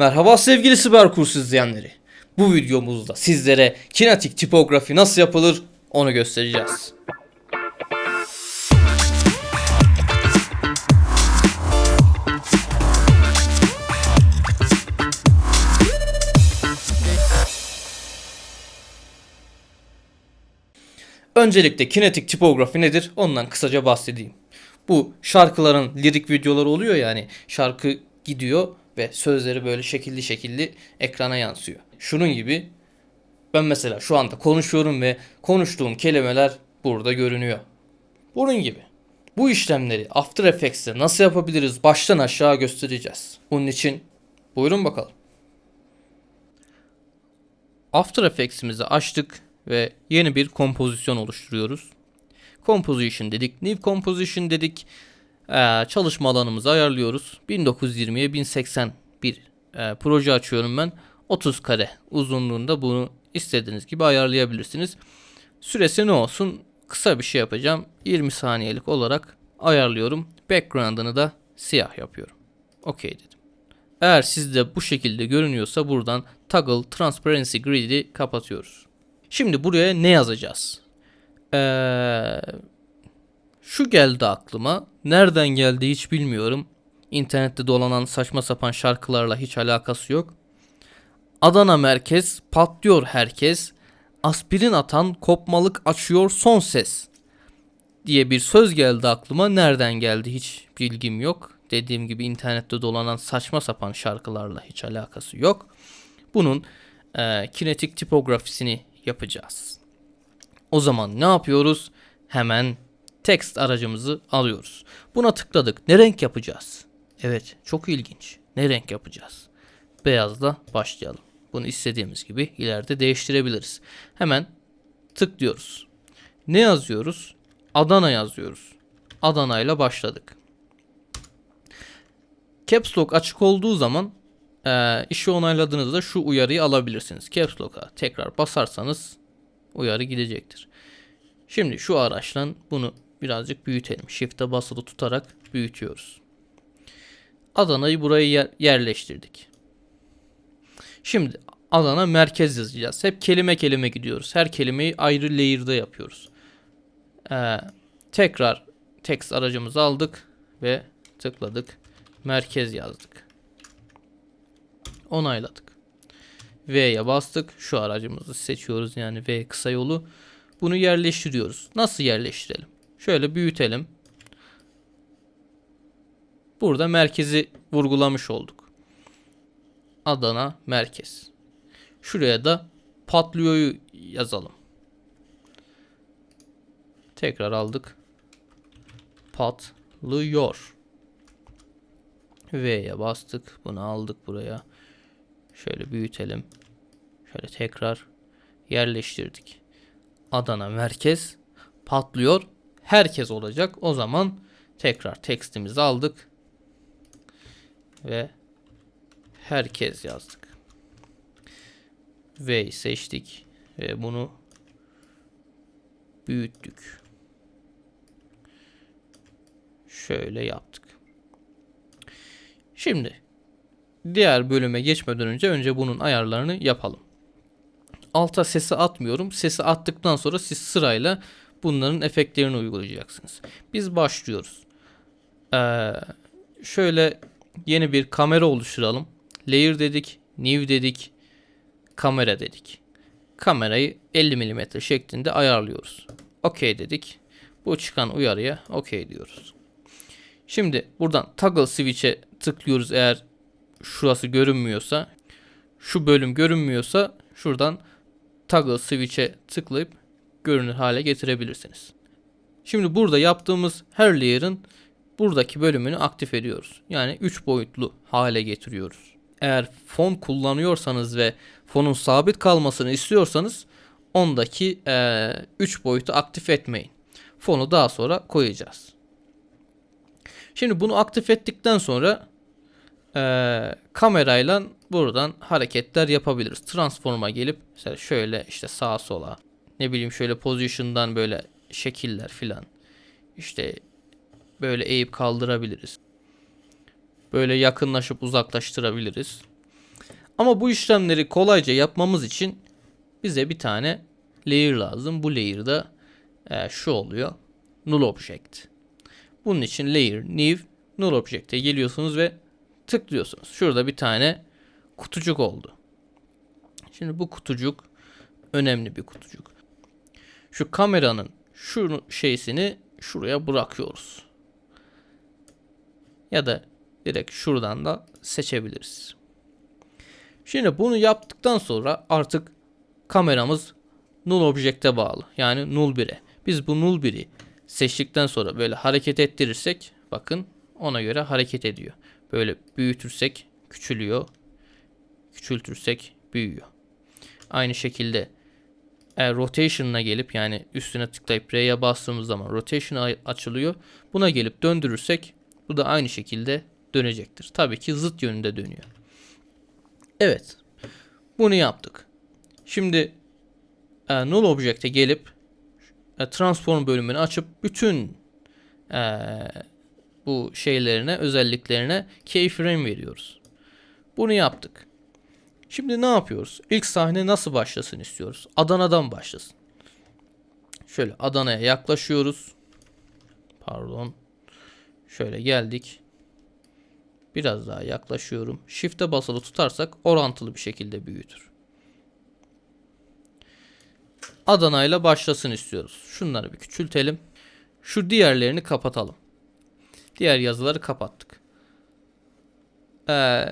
Merhaba sevgili siber kurs izleyenleri. Bu videomuzda sizlere kinetik tipografi nasıl yapılır onu göstereceğiz. Öncelikle kinetik tipografi nedir? Ondan kısaca bahsedeyim. Bu şarkıların lirik videoları oluyor yani şarkı gidiyor ve sözleri böyle şekilli şekilli ekrana yansıyor. Şunun gibi ben mesela şu anda konuşuyorum ve konuştuğum kelimeler burada görünüyor. Bunun gibi. Bu işlemleri After Effects'te nasıl yapabiliriz baştan aşağı göstereceğiz. Bunun için buyurun bakalım. After Effects'imizi açtık ve yeni bir kompozisyon oluşturuyoruz. Composition dedik, New Composition dedik. Ee, çalışma alanımızı ayarlıyoruz. 1920'ye 1080 bir e, proje açıyorum ben. 30 kare uzunluğunda bunu istediğiniz gibi ayarlayabilirsiniz. Süresi ne olsun? Kısa bir şey yapacağım. 20 saniyelik olarak ayarlıyorum. Background'ını da siyah yapıyorum. Okey dedim. Eğer sizde bu şekilde görünüyorsa buradan Toggle Transparency Grid'i kapatıyoruz. Şimdi buraya ne yazacağız? Ee, şu geldi aklıma. Nereden geldi hiç bilmiyorum. İnternette dolanan saçma sapan şarkılarla hiç alakası yok. Adana merkez patlıyor herkes. Aspirin atan kopmalık açıyor son ses. Diye bir söz geldi aklıma. Nereden geldi hiç bilgim yok. Dediğim gibi internette dolanan saçma sapan şarkılarla hiç alakası yok. Bunun e, kinetik tipografisini yapacağız. O zaman ne yapıyoruz? Hemen text aracımızı alıyoruz. Buna tıkladık. Ne renk yapacağız? Evet, çok ilginç. Ne renk yapacağız? Beyazla başlayalım. Bunu istediğimiz gibi ileride değiştirebiliriz. Hemen tıklıyoruz. Ne yazıyoruz? Adana yazıyoruz. Adana ile başladık. Caps Lock açık olduğu zaman e, işi onayladığınızda şu uyarıyı alabilirsiniz. Caps Lock'a tekrar basarsanız uyarı gidecektir. Şimdi şu araçla bunu birazcık büyütelim. Shift'e basılı tutarak büyütüyoruz. Adana'yı buraya yer- yerleştirdik. Şimdi Adana merkez yazacağız. Hep kelime kelime gidiyoruz. Her kelimeyi ayrı layer'da yapıyoruz. Ee, tekrar text aracımızı aldık ve tıkladık. Merkez yazdık. Onayladık. V'ye bastık. Şu aracımızı seçiyoruz yani V kısa yolu. Bunu yerleştiriyoruz. Nasıl yerleştirelim? Şöyle büyütelim. Burada merkezi vurgulamış olduk. Adana merkez. Şuraya da patlıyor'yu yazalım. Tekrar aldık. Patlıyor. V'ye bastık. Bunu aldık buraya. Şöyle büyütelim. Şöyle tekrar yerleştirdik. Adana merkez patlıyor. Herkes olacak. O zaman tekrar tekstimizi aldık. Ve herkes yazdık. V'yi seçtik. Ve bunu büyüttük. Şöyle yaptık. Şimdi diğer bölüme geçmeden önce önce bunun ayarlarını yapalım. Alta sesi atmıyorum. Sesi attıktan sonra siz sırayla bunların efektlerini uygulayacaksınız. Biz başlıyoruz. Ee, şöyle yeni bir kamera oluşturalım. Layer dedik, new dedik, kamera dedik. Kamerayı 50 mm şeklinde ayarlıyoruz. OK dedik. Bu çıkan uyarıya OK diyoruz. Şimdi buradan toggle switch'e tıklıyoruz eğer şurası görünmüyorsa. Şu bölüm görünmüyorsa şuradan toggle switch'e tıklayıp görünür hale getirebilirsiniz. Şimdi burada yaptığımız her layer'ın buradaki bölümünü aktif ediyoruz. Yani 3 boyutlu hale getiriyoruz. Eğer fon kullanıyorsanız ve fonun sabit kalmasını istiyorsanız ondaki 3 boyutu aktif etmeyin. Fonu daha sonra koyacağız. Şimdi bunu aktif ettikten sonra e, kamerayla buradan hareketler yapabiliriz. Transform'a gelip mesela şöyle işte sağa sola ne bileyim şöyle position'dan böyle şekiller filan işte böyle eğip kaldırabiliriz. Böyle yakınlaşıp uzaklaştırabiliriz. Ama bu işlemleri kolayca yapmamız için bize bir tane layer lazım. Bu layer'da e, şu oluyor. Null object. Bunun için layer new null object'e geliyorsunuz ve tıklıyorsunuz. Şurada bir tane kutucuk oldu. Şimdi bu kutucuk önemli bir kutucuk. Şu kameranın şu şeysini şuraya bırakıyoruz. Ya da direkt şuradan da seçebiliriz. Şimdi bunu yaptıktan sonra artık kameramız null object'e bağlı. Yani null 1'e. Biz bu null 1'i seçtikten sonra böyle hareket ettirirsek bakın ona göre hareket ediyor. Böyle büyütürsek küçülüyor. Küçültürsek büyüyor. Aynı şekilde eğer rotation'ına gelip yani üstüne tıklayıp R'ye bastığımız zaman rotation açılıyor. Buna gelip döndürürsek bu da aynı şekilde dönecektir. Tabii ki zıt yönünde dönüyor. Evet. Bunu yaptık. Şimdi e, null object'e gelip e, transform bölümünü açıp bütün e, bu şeylerine, özelliklerine keyframe veriyoruz. Bunu yaptık. Şimdi ne yapıyoruz? İlk sahne nasıl başlasın istiyoruz? Adana'dan başlasın. Şöyle Adana'ya yaklaşıyoruz. Pardon. Şöyle geldik. Biraz daha yaklaşıyorum. Shift'e basılı tutarsak orantılı bir şekilde büyütür. Adana ile başlasın istiyoruz. Şunları bir küçültelim. Şu diğerlerini kapatalım. Diğer yazıları kapattık. Ee,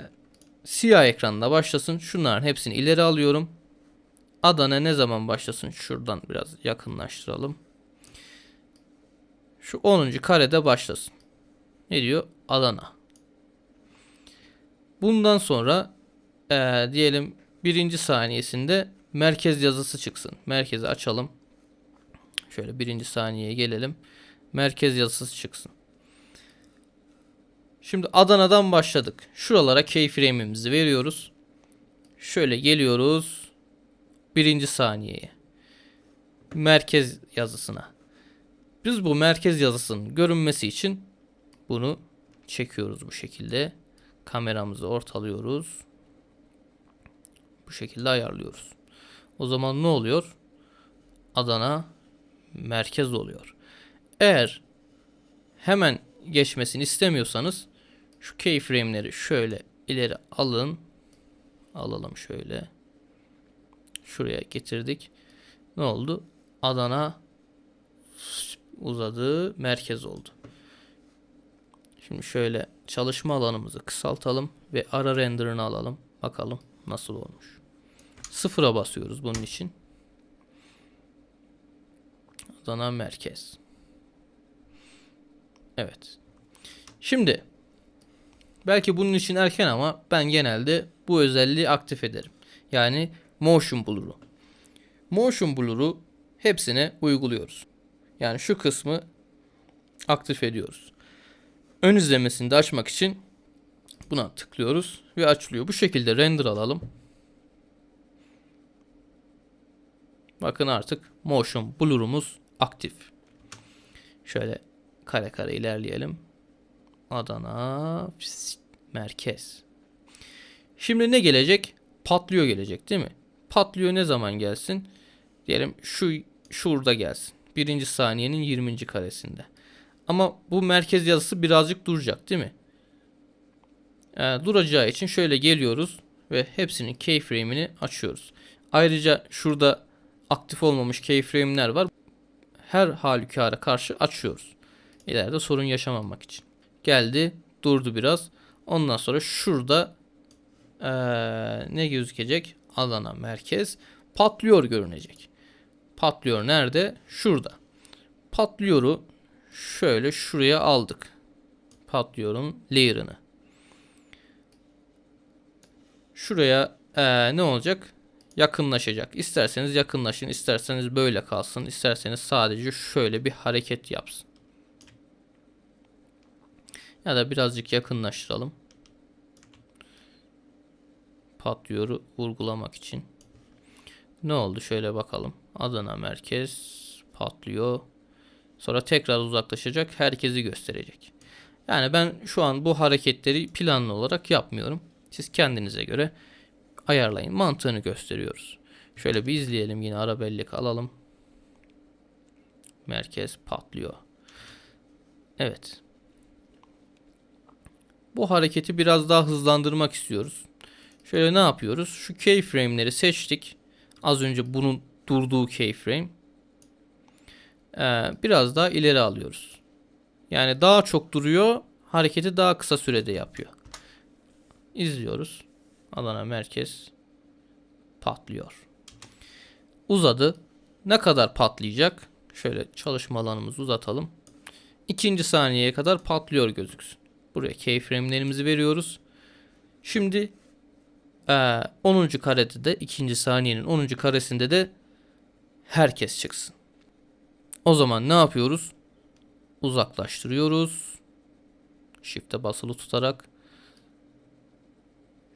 siyah ekranda başlasın. Şunların hepsini ileri alıyorum. Adana ne zaman başlasın? Şuradan biraz yakınlaştıralım. Şu 10. karede başlasın. Ne diyor? Adana. Bundan sonra ee, diyelim birinci saniyesinde merkez yazısı çıksın. Merkezi açalım. Şöyle birinci saniyeye gelelim. Merkez yazısı çıksın. Şimdi Adana'dan başladık. Şuralara keyframe'imizi veriyoruz. Şöyle geliyoruz. Birinci saniyeye. Merkez yazısına. Biz bu merkez yazısının görünmesi için bunu çekiyoruz bu şekilde. Kameramızı ortalıyoruz. Bu şekilde ayarlıyoruz. O zaman ne oluyor? Adana merkez oluyor. Eğer hemen geçmesini istemiyorsanız şu keyframe'leri şöyle ileri alın. Alalım şöyle. Şuraya getirdik. Ne oldu? Adana uzadı, merkez oldu. Şimdi şöyle çalışma alanımızı kısaltalım ve ara render'ını alalım. Bakalım nasıl olmuş. Sıfıra basıyoruz bunun için. Adana merkez. Evet. Şimdi belki bunun için erken ama ben genelde bu özelliği aktif ederim. Yani motion blur'u. Motion blur'u hepsine uyguluyoruz. Yani şu kısmı aktif ediyoruz. Ön izlemesini de açmak için buna tıklıyoruz ve açılıyor. Bu şekilde render alalım. Bakın artık motion blur'umuz aktif. Şöyle kare kare ilerleyelim. Adana merkez. Şimdi ne gelecek? Patlıyor gelecek değil mi? Patlıyor ne zaman gelsin? Diyelim şu şurada gelsin. Birinci saniyenin 20. karesinde. Ama bu merkez yazısı birazcık duracak değil mi? Ee, duracağı için şöyle geliyoruz ve hepsinin keyframe'ini açıyoruz. Ayrıca şurada aktif olmamış keyframe'ler var. Her halükarda karşı açıyoruz. İleride sorun yaşamamak için. Geldi, durdu biraz. Ondan sonra şurada ee, ne gözükecek? Adana merkez patlıyor görünecek. Patlıyor nerede? Şurada. Patlıyoru şöyle şuraya aldık. Patlıyorum layer'ını. Şuraya ee, ne olacak? Yakınlaşacak. İsterseniz yakınlaşın, isterseniz böyle kalsın, isterseniz sadece şöyle bir hareket yapsın. Ya da birazcık yakınlaştıralım. Patlıyoru vurgulamak için. Ne oldu şöyle bakalım. Adana merkez patlıyor. Sonra tekrar uzaklaşacak. Herkesi gösterecek. Yani ben şu an bu hareketleri planlı olarak yapmıyorum. Siz kendinize göre ayarlayın. Mantığını gösteriyoruz. Şöyle bir izleyelim yine ara bellek alalım. Merkez patlıyor. Evet. Bu hareketi biraz daha hızlandırmak istiyoruz. Şöyle ne yapıyoruz? Şu keyframe'leri seçtik. Az önce bunun durduğu keyframe. Ee, biraz daha ileri alıyoruz. Yani daha çok duruyor. Hareketi daha kısa sürede yapıyor. İzliyoruz. Adana merkez patlıyor. Uzadı. Ne kadar patlayacak? Şöyle çalışma alanımızı uzatalım. İkinci saniyeye kadar patlıyor gözüksün. Buraya keyframe'lerimizi veriyoruz. Şimdi ee, 10. karede de ikinci saniyenin 10. karesinde de herkes çıksın. O zaman ne yapıyoruz? Uzaklaştırıyoruz. Shift'e basılı tutarak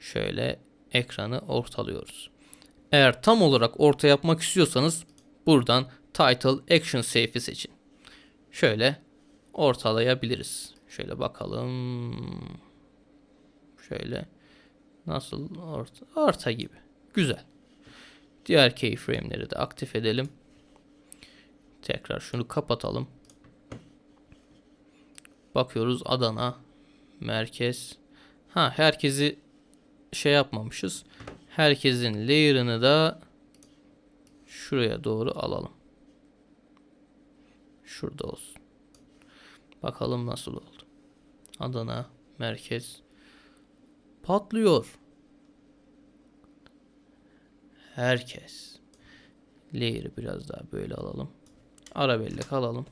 şöyle ekranı ortalıyoruz. Eğer tam olarak orta yapmak istiyorsanız buradan Title Action Safe'i seçin. Şöyle ortalayabiliriz. Şöyle bakalım. Şöyle nasıl orta, orta gibi. Güzel. Diğer keyframe'leri de aktif edelim. Tekrar şunu kapatalım. Bakıyoruz Adana merkez. Ha herkesi şey yapmamışız. Herkesin layer'ını da şuraya doğru alalım. Şurada olsun. Bakalım nasıl oldu. Adana merkez patlıyor. Herkes. Layer'ı biraz daha böyle alalım. Ara bellek alalım.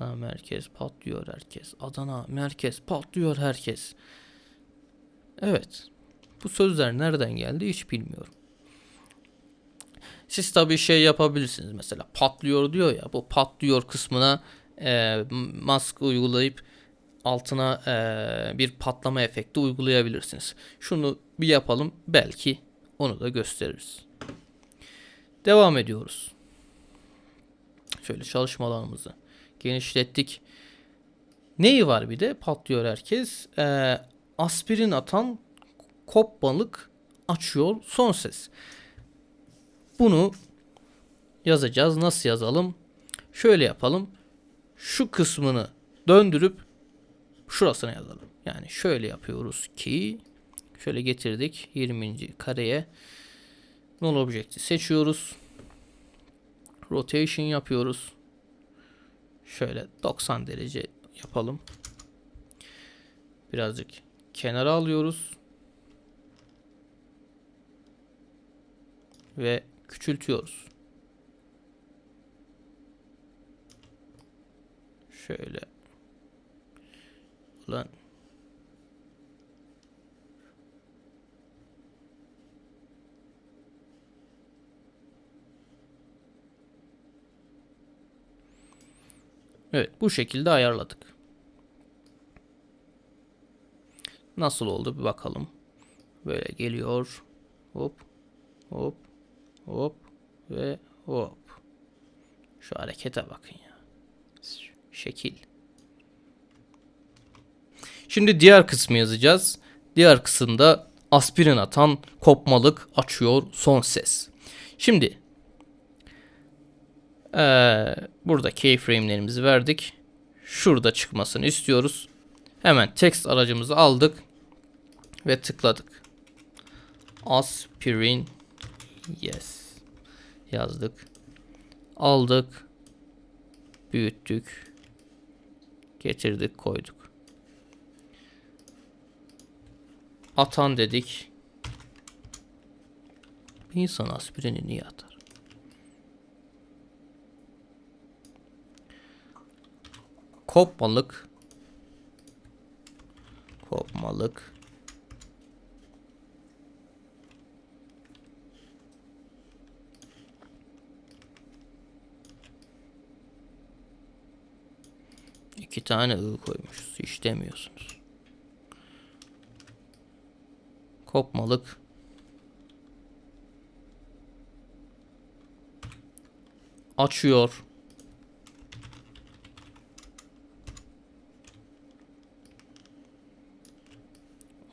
Adana merkez patlıyor herkes. Adana merkez patlıyor herkes. Evet. Bu sözler nereden geldi hiç bilmiyorum. Siz tabii şey yapabilirsiniz mesela patlıyor diyor ya bu patlıyor kısmına e, maske uygulayıp altına e, bir patlama efekti uygulayabilirsiniz. Şunu bir yapalım belki onu da gösteririz. Devam ediyoruz. Şöyle çalışma alanımızı genişlettik. Neyi var bir de patlıyor herkes. E, aspirin atan kop balık açıyor son ses. Bunu yazacağız. Nasıl yazalım? Şöyle yapalım. Şu kısmını döndürüp şurasına yazalım. Yani şöyle yapıyoruz ki şöyle getirdik 20. kareye null object'i seçiyoruz. Rotation yapıyoruz. Şöyle 90 derece yapalım. Birazcık kenara alıyoruz. Ve küçültüyoruz. Şöyle. Ulan. Evet bu şekilde ayarladık. Nasıl oldu bir bakalım. Böyle geliyor. Hop. Hop. Hop. Ve hop. Şu harekete bakın ya. Şekil. Şimdi diğer kısmı yazacağız. Diğer kısımda aspirin atan kopmalık açıyor son ses. Şimdi ee, burada keyframe'lerimizi verdik. Şurada çıkmasını istiyoruz. Hemen text aracımızı aldık ve tıkladık. Aspirin yes yazdık. Aldık. Büyüttük. Getirdik, koyduk. Atan dedik. Bir insan aspirini niye atar? Kopmalık. Kopmalık. İki tane I koymuşuz. Hiç demiyorsunuz. Kopmalık. Açıyor.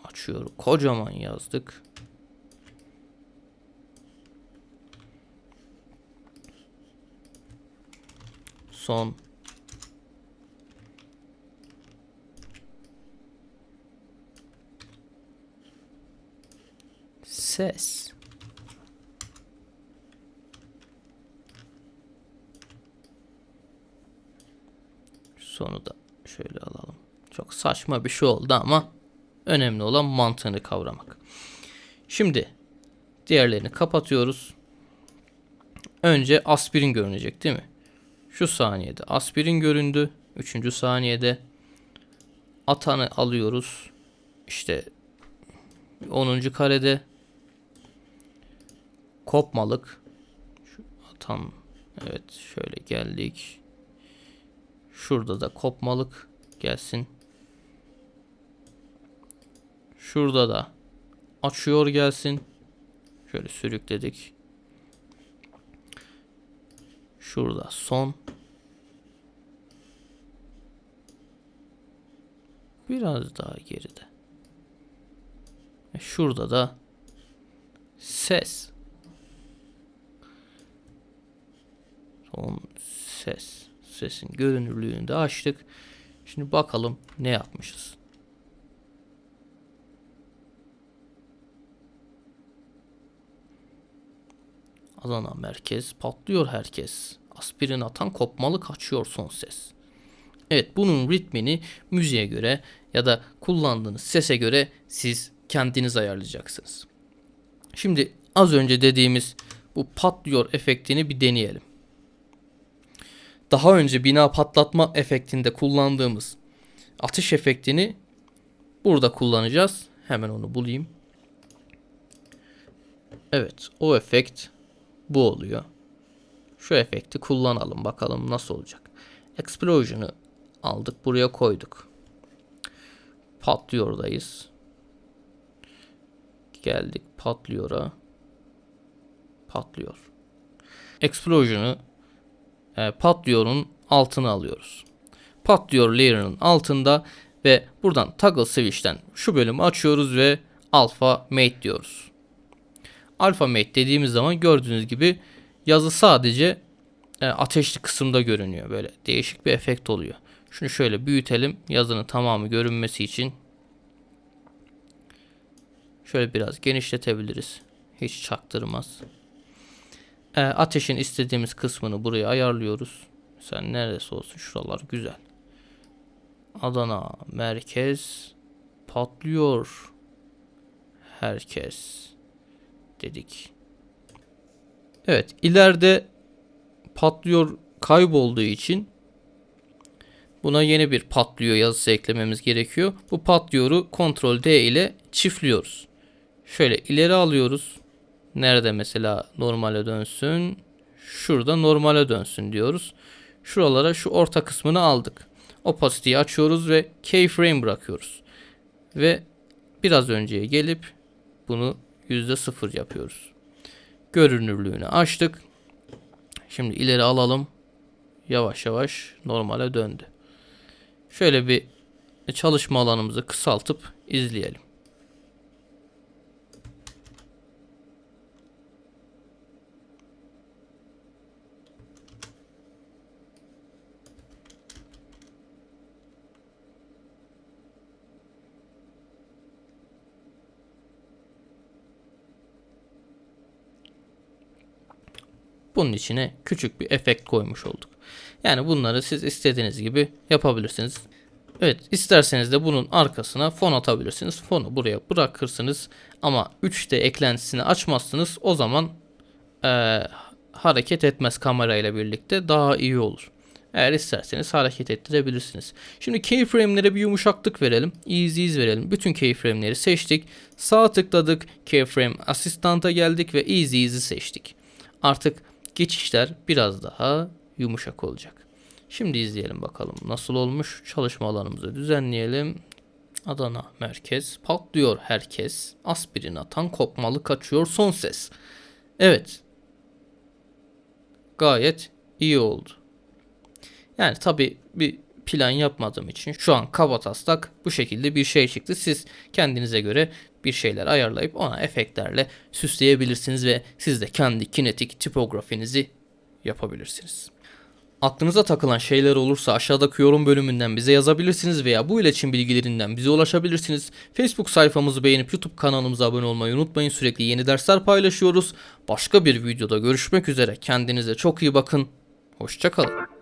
Açıyor. Kocaman yazdık. Son ses sonu da şöyle alalım. Çok saçma bir şey oldu ama önemli olan mantığını kavramak. Şimdi diğerlerini kapatıyoruz. Önce aspirin görünecek değil mi? Şu saniyede aspirin göründü. Üçüncü saniyede atanı alıyoruz. İşte 10. karede kopmalık. Şu atan evet şöyle geldik. Şurada da kopmalık gelsin. Şurada da açıyor gelsin. Şöyle sürükledik. Şurada son. Biraz daha geride. Şurada da ses. Son ses. Sesin görünürlüğünü de açtık. Şimdi bakalım ne yapmışız. Adana merkez patlıyor herkes. Aspirin atan kopmalı kaçıyor son ses. Evet bunun ritmini müziğe göre ya da kullandığınız sese göre siz kendiniz ayarlayacaksınız. Şimdi az önce dediğimiz bu patlıyor efektini bir deneyelim. Daha önce bina patlatma efektinde kullandığımız atış efektini burada kullanacağız. Hemen onu bulayım. Evet o efekt bu oluyor. Şu efekti kullanalım bakalım nasıl olacak. Explosion'ı aldık buraya koyduk. Patlıyordayız. Geldik patlıyora. Patlıyor. Explosion'ı e, patlıyorun altına alıyoruz. Patlıyor layer'ının altında ve buradan toggle switch'ten şu bölümü açıyoruz ve alpha mate diyoruz. Alpha mate dediğimiz zaman gördüğünüz gibi yazı sadece e, ateşli kısımda görünüyor. Böyle değişik bir efekt oluyor. Şunu şöyle büyütelim. Yazının tamamı görünmesi için. Şöyle biraz genişletebiliriz. Hiç çaktırmaz. E, ateşin istediğimiz kısmını buraya ayarlıyoruz. Sen neresi olsun şuralar güzel. Adana merkez patlıyor. Herkes dedik. Evet ileride patlıyor kaybolduğu için buna yeni bir patlıyor yazısı eklememiz gerekiyor. Bu patlıyoru Ctrl D ile çiftliyoruz. Şöyle ileri alıyoruz. Nerede mesela normale dönsün? Şurada normale dönsün diyoruz. Şuralara şu orta kısmını aldık. Opacity'yi açıyoruz ve keyframe bırakıyoruz. Ve biraz önceye gelip bunu %0 yapıyoruz. Görünürlüğünü açtık. Şimdi ileri alalım. Yavaş yavaş normale döndü. Şöyle bir çalışma alanımızı kısaltıp izleyelim. Bunun içine küçük bir efekt koymuş olduk. Yani bunları siz istediğiniz gibi yapabilirsiniz. Evet isterseniz de bunun arkasına fon atabilirsiniz. Fonu buraya bırakırsınız ama 3D eklentisini açmazsınız. O zaman e, hareket etmez kamerayla birlikte daha iyi olur. Eğer isterseniz hareket ettirebilirsiniz. Şimdi keyframe'lere bir yumuşaklık verelim. Easy ease verelim. Bütün keyframe'leri seçtik. Sağ tıkladık. Keyframe asistanta geldik ve easy ease'i seçtik. Artık geçişler biraz daha yumuşak olacak. Şimdi izleyelim bakalım nasıl olmuş. Çalışma alanımızı düzenleyelim. Adana merkez patlıyor herkes. Aspirin atan kopmalı kaçıyor son ses. Evet. Gayet iyi oldu. Yani tabi bir plan yapmadığım için şu an kaba taslak bu şekilde bir şey çıktı. Siz kendinize göre bir şeyler ayarlayıp ona efektlerle süsleyebilirsiniz ve siz de kendi kinetik tipografinizi yapabilirsiniz. Aklınıza takılan şeyler olursa aşağıdaki yorum bölümünden bize yazabilirsiniz veya bu iletişim bilgilerinden bize ulaşabilirsiniz. Facebook sayfamızı beğenip YouTube kanalımıza abone olmayı unutmayın. Sürekli yeni dersler paylaşıyoruz. Başka bir videoda görüşmek üzere. Kendinize çok iyi bakın. Hoşçakalın.